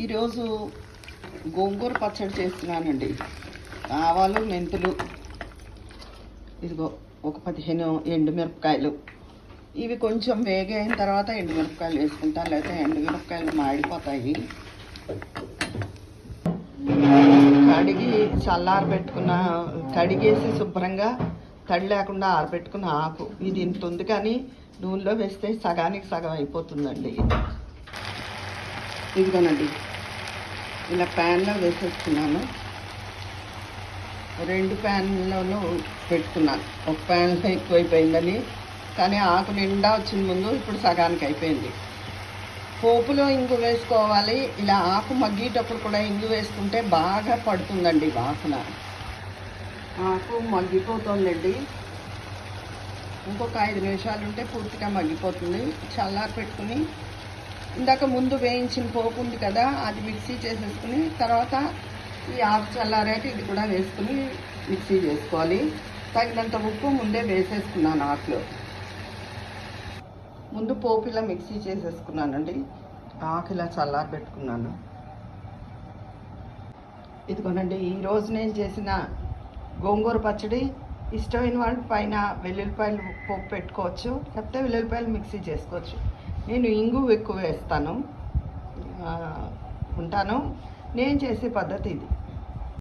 ఈరోజు గోంగూర పచ్చడి చేస్తున్నానండి. ఆవాలు మెంతులు ఇదిగో ఒక పదిహేను ఎండుమిరపకాయలు. ఇవి కొంచెం వేగి అయిన తర్వాత ఎండుమిరపకాయలు వేసుకుంటాను లేకపోతే ఎండుమిరపకాయలు మాడిపోతాయి. కడిగి చల్ల ఆరబెట్టుకున్న కడిగేసి శుభ్రంగా తడి లేకుండా ఆరబెట్టుకున్న ఆకు. ఇది ఇంత ఉంది కానీ నూనెలో వేస్తే సగానికి సగం అయిపోతుందండి. ఇదిగోనండి. ఇలా ప్యాన్లో వేసేస్తున్నాను. రెండు ప్యాన్లలో పెట్టుకున్నాను. ఒక ప్యాన్లో ఎక్కువైపోయిందని. కానీ ఆకు నిండా వచ్చిన ముందు ఇప్పుడు సగానికి అయిపోయింది. పోపులో ఇంగు వేసుకోవాలి. ఇలా ఆకు మగ్గేటప్పుడు కూడా ఇంగు వేసుకుంటే బాగా పడుతుందండి వాసన. ఆకు మగ్గిపోతుందండి. ఇంకొక ఐదు నిమిషాలు ఉంటే పూర్తిగా మగ్గిపోతుంది. చల్లారి పెట్టుకుని ఇందాక ముందు వేయించిన పోపు ఉంది కదా అది మిక్సీ చేసేసుకుని తర్వాత ఈ ఆకు చల్లారాక ఇది కూడా వేసుకుని మిక్సీ చేసుకోవాలి. తగినంత ఉప్పు ముందే వేసేసుకున్నాను ఆకులో. ముందు పోపు ఇలా మిక్సీ చేసేసుకున్నానండి. ఆకు ఇలా చల్లారి పెట్టుకున్నాను. ఇదిగోనండి ఈరోజు నేను చేసిన గోంగూర పచ్చడి ఇష్టమైన వాళ్ళు పైన వెల్లుల్లిపాయలు పోపు పెట్టుకోవచ్చు లేకపోతే వెల్లుల్లిపాయలు మిక్సీ చేసుకోవచ్చు. నేను ఇంగు ఎక్కువ వేస్తాను. ఉంటాను. నేను చేసే పద్ధతి ఇది.